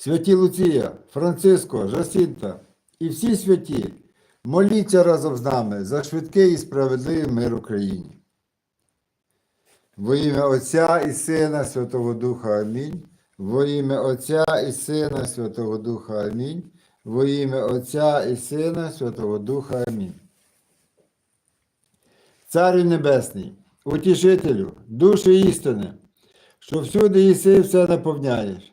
Святі Луція, Франциско, Жасінта і всі святі, моліться разом з нами за швидкий і справедливий мир Україні. Во ім'я Отця і Сина Святого Духа Амінь. Во ім'я Отця і Сина Святого Духа Амінь. Во ім'я Отця і Сина Святого Духа Амінь. Царю Небесний, утішителю, душі істини, що всюди єси все наповняєш.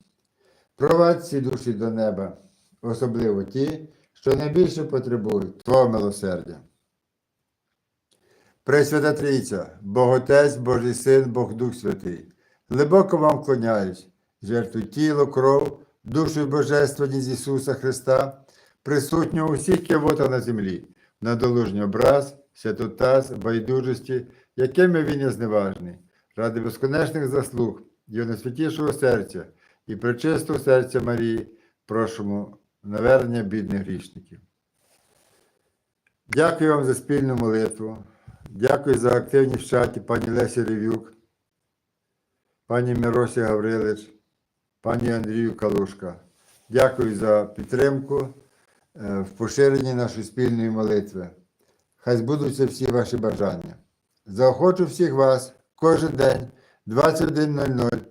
провадь всі душі до неба, особливо ті, що найбільше потребують Твого милосердя. Пресвята Трійця, Бог Отець, Божий Син, Бог Дух Святий, глибоко вам клоняюсь, жертву тіло, кров, душу і божественність Ісуса Христа, присутнього у всіх кивотах на землі, на долужній образ, святотаз, байдужості, якими він є зневажний, ради безконечних заслуг Його найсвятішого серця і пречистого серця Марії, прошому навернення бідних грішників. Дякую вам за спільну молитву. Дякую за активність в чаті пані Лесі Ревюк, пані Миросі Гаврилич, пані Андрію Калушка. Дякую за підтримку е, в поширенні нашої спільної молитви. Хай збудуться всі ваші бажання. Заохочу всіх вас кожен день 21.00